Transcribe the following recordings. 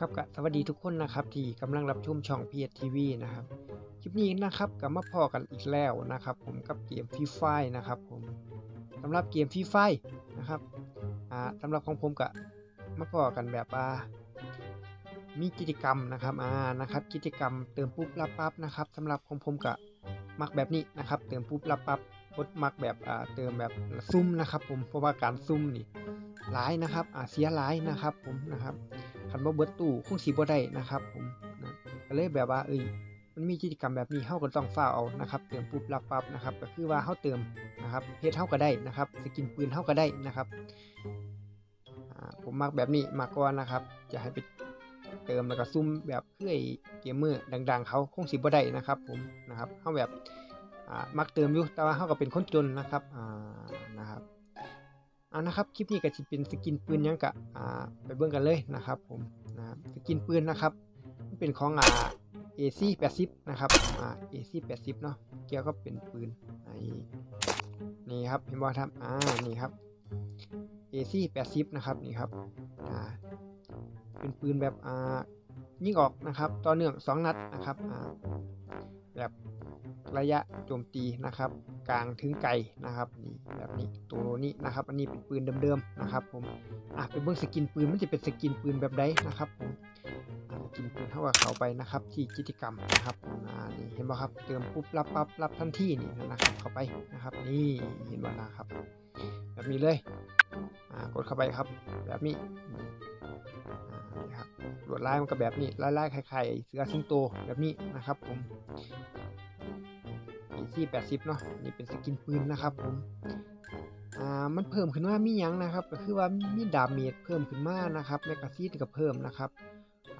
ครับก็สวัสดีทุกคนนะครับ ที่กำลังรับชมช่อง PS TV นะครับ คลิปนี้นะครับก็มาพอกันอีกแล้วนะครับ ผมกับเกมฟรีไฟนะครับผมสำหรับเกมฟรีไฟนะครับอ่าสำหรับของผมก็มาพอกันแบบว่ามีกิจกรรมนะครับอ่านะครับ กิจกรรมเติมปุ๊บรับปั๊บนะครับสำหรับของผมก็มักแบบนี้นะครับ เติมปุ๊บรับปั๊บกดมักแบบอ่าเติมแบบซุ่มนะครับ ผมเพราะว่าการซุ่มนี่หลายนะครับอ่าเสียหลายนะครับผมนะครับ คันบ่เบิดตู้คงสิบ่ได้นะครับผมนะก็เลยแบบว่าเอ้ยมันมีกิจกรรมแบบนี้เฮาก็ต้องฟ้าเอานะครับเติมปุ๊บรับปั๊บนะครับก็คือว่าเฮาเติมนะครับเพชรเฮาก็ได้นะครับสกินปืนเฮาก็ได้นะครับผมมักแบบนี้มากกว่านะครับ จะให้ไปเติมแล้วก็ซุ่มแบบเพื่อเกมเมอร์ดัง ๆเขาคงสิบ่ได้นะครับผมนะครับเฮาแบบอ่ามักเติมอยู่แต่ว่าเฮาก็เป็นคนจนนะครับอ่านะครับ เอานะครับคลิปนี้ก็จะเป็นสกินปืนยังกะอ่าไปเบิ่งกันเลยนะครับผมนะครับสกินปืนนะครับเป็นของอ่า AC 80นะครับอ่า AC 80เนาะเกี่ยวก็เป็นปืนไอ้นี่ครับเห็นบ่ครับอ่านี่ครับ AC 80นะครับนี่ครับอ่าเป็นปืนแบบอ่ายิงออกนะครับ ต่อเนื่องสองนัดนะครับอ่า แบบระยะโจมตีนะครับ กลางถึงไกลนะครับนี่แบบนี้ตัวนี้นะครับ อันนี้เป็นปืนเดิมๆนะครับ ผมอะไปเบิ่งสกินปืนมันจะเป็นสกินปืนแบบใดนะครับผมสกินปืนเท่ากับเขาไปนะครับ ที่กิจกรรมนะครับอ่านี่เห็นบ่ครับเติมปุ๊บรับปั๊บรับทันทีนี่นะครับเข้าไปนะครับ นี่เห็นบ่นะครับ แบบนี้เลยอ่ากดเข้าไปครับ แบบนี้ นี่ครับลวดลายมันก็แบบนี้ลายๆคล้ายๆเสือสิงโตแบบนี้นะครับผมที่80เนาะนี่เป็นสกินปืนนะครับผมอ่ามันเพิ่มขึ้นว่ามียังนะครับ ก็คือว่ามีดาเมจเพิ่มขึ้นมานะครับแมกกาซีนก็เพิ่มนะครับ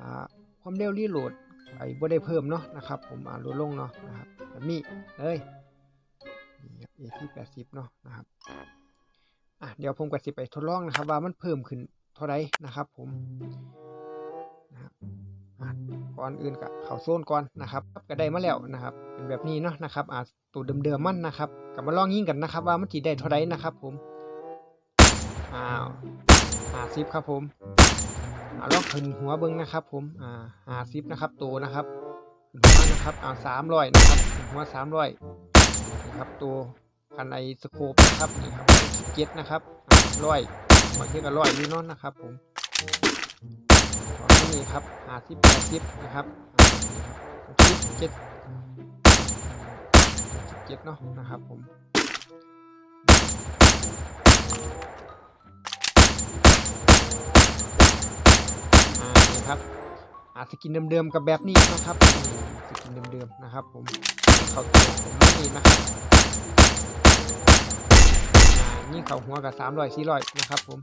อ่าความเร็วรีโหลดไอ้บ่ได้เพิ่มเนาะนะครับ ผมอ่าลดลงเนาะนะครับแบบนี้เลยนี่ครับ A ที่80เนาะนะครับอะเดี๋ยวผมก็สิไปทดลองนะครับ ว่ามันเพิ่มขึ้นเท่าไรนะครับ ผม นะครับก่อนอื่นก็เข้าโซนก่อนนะครับก็ได้มาแล้วนะครับ เป็นแบบนี้เนาะนะครับอ่าตัวเดิมๆมันนะครับกลับมาลองยิงกันนะครับ ว่ามันสิได้เท่าไรนะครับ ผมอ้าวห้าสิบครับผมอ่าลองขึ้นหัวเบิ้งนะครับ ผมอ่าห้าสิบนะครับตัวนะครับขึ้นหัวนะครับอ่าสามร้อยนะครับหัวสามร้อยนี่ครับตัวคันไอสโคปนะครับนี่ครับเจ็ดนะครับร้อยบางทีก็ร้อยนี่เนาะนะครับ ผม นนี้ครับหาสิบแปดสิบนะครับหกสิบเจ็ดเจ็ดเนาะนะครับผมนี่ครับอาสกินเดิมๆกับแบบนี้นะครับอืมสกินเดิมๆนะครับ ผมเขาตัวผมนี่นะครับนี่เขาหัวกับสามร้อยสี่ร้อยนะครับ ผม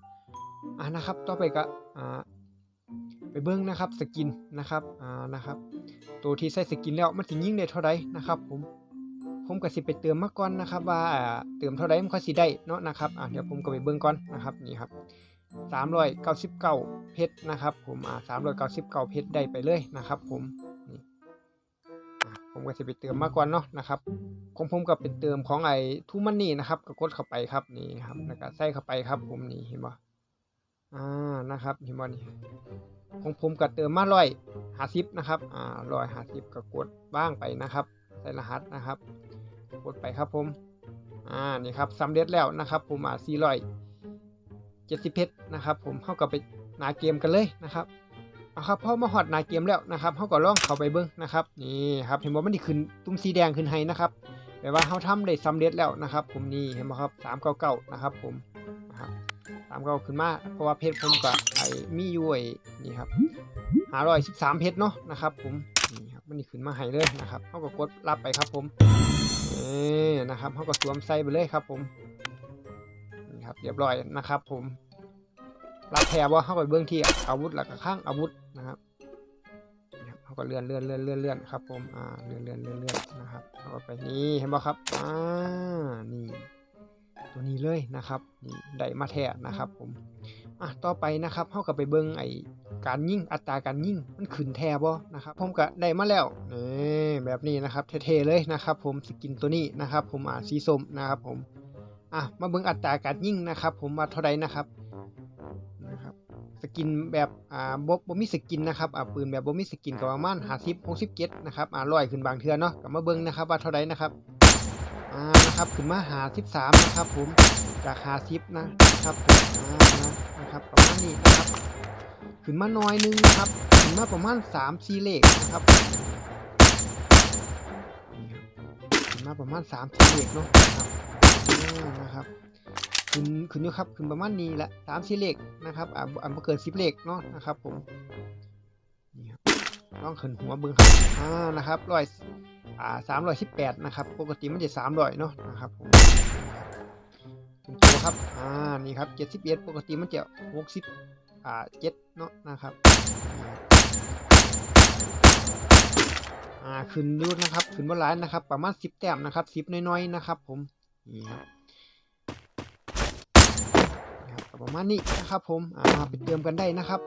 อ่านะครับ ต่อไปก็อ่า ไปเบิ้งนะครับสกินนะครับอ่านะครับ ตัวที่ใส่สกินแล้วมันถึงยิ่งได้เท่าไรนะครับ ผมผมก็สิไปเติมมาก่อนนะครับ ว่าอ่าเติมเท่าไรมันค่อยสิได้เนาะนะครับอะเดี๋ยวผมก็ไปเบิ่งก่อนนะครับนี่ครับ399เพชรนะครับ ผมอ่า399เพชรได้ไปเลยนะครับ ผมนี่ผมก็สิไปเติมมาก่อนเนาะนะครับของผมก็เป็นเติมของไอ้ทูมันนี่นะครับก็กดเข้าไปครับนี่ครับแล้วก็ใส่เข้าไปครับ ผมนี่เห็นบ่อ่านะครับเห็นบ่นี่ ของผมก็เติมมาร้อยหาสิบนะครับอ่าร้อยหาสิบก็กดบ้างไปนะครับใส่รหัสนะครับ กดไปครับผมอ่านี่ครับสำเร็จแล้วนะครับ ผมอ่า470เพชรนะครับ ผมเข้ากับไปนาเกมกันเลยนะครับเอาครับพอมาฮอดนาเกมแล้วนะครับเขาก็ลองเข้าไปเบิ้งนะครับนี่ครับเห็นว่ามันนี่ขึ้นตุ้มสีแดงขึ้นให้นะครับแปลว่าเขาทำได้สำเร็จแล้วนะครับ ผมนี่เห็นไหมครับ399นะครับ ผมนะครับ 399ขึ้นมา เพราะว่าเพชรผมก็ไอ้มีอยู่ไอ้นี่ครับ513เพชรเนาะนะครับ ผมนี่ครับมันนี่ขึ้นมาให้เลยนะครับเขาก็กดรับไปครับผมเออนะครับเขาก็สวมใส่ไปเลยครับ ผมนี่ครับเรียบร้อยนะครับ ผมรับแถบว่าเข้าไปเบื้องที่อาวุธหลักข้างอาวุธนะครับเขาก็เลื่อนเลื่อนเลื่อนเลื่อนเลื่อนครับ ผมอ่าเลื่อนเลื่อนเลื่อนเลื่อนนะครับเอาไปนี่เห็นไหมครับอ่านี่ ตัวนี้เลยนะครับนี่ได้มาแท้นะครับผมอะต่อไปนะครับเขาก็ไปเบิ้งไอการยิ่งอัตราการยิ่งมันขึ้นแทบ่นะครับผมก็ได้มาแล้วนี่แบบนี้นะครับเท่ๆเลยนะครับ ผมสกินตัวนี้นะครับ ผมอ่าสีส้มนะครับผมอะมาเบิ้งอัตราการยิ่งนะครับ ผมว่าเท่าไรนะครับนะครับสกินแบบอ่าบ่บ่มีสกินนะครับอ่าปืนแบบบ่มีสกินก็ประมาณ50 67นะครับอ่าร้อยขึ้นบางเทื่อเนาะก็มาเบิ่งนะครับว่าเท่าใดนะครับ อ่านะครับขึ้นมา53นะครับผมจาก50นะนะครับผมอ่านะนะครับประมาณนี้นะครับ ขึ้นมาหน้อยนึงครับขึ้นมาประมาณ3 4เลขนะครับนี่ครับขึ้นมาประมาณ3 4เลขเนาะนะครับอ่านะครับขึ้นขึ้นอยู่ครับขึ้นประมาณนี้แหละสามสี่เลขนะครับอ่าอ่าเกินสิบเลขเนาะนะครับผมนี่ครับลองขึ้นหัวเบิ้งครับอ่านะครับร้อย อ่าสามร้อยสิบแปดนะครับ ปกติมันจะสามร้อยเนาะนะครับผมถึงตัวครับอ่านี่ครับเจ็ดสิบเอ็ดปกติมันจะหกสิบอ่าเจ็ดเนาะนะครับนี่ครับอ่าขึ้นดูนะครับขึ้นบนไลน์นะครับ ประมาณสิบแต้มนะครับสิบน้อยๆนะครับ ผมนี่ครับประมาณนี้นะครับผม อ่าไปเติมกันได้นะครับ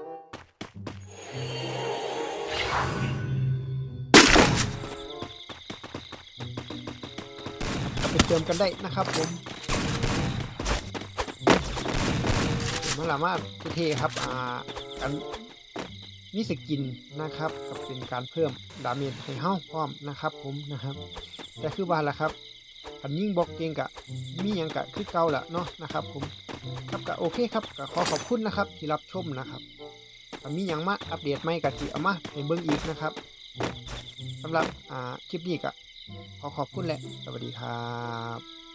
เติมกันได้นะครับผมมื่อไหร่มาเทครับอ่ากันมีสกินนะครับก็เป็นการเพิ่มดาเมจให้เฮ้าพร้อมนะครับ ผมนะครับแต่คือว่าล่ะครับอันยิ่งบอกเก่งกะมีหยังกะคือเก่าละเนาะนะครับ ผมครับก็โอเคครับก็ขอขอบคุณนะครับ ที่รับชมนะครับมีอย่างมาอัปเดตใหม่กับที่เอามาให้เบิ่งอีกนะครับสำหรับอ่าคลิปนี้ก็ ขอขอบคุณและ สวัสดีครับ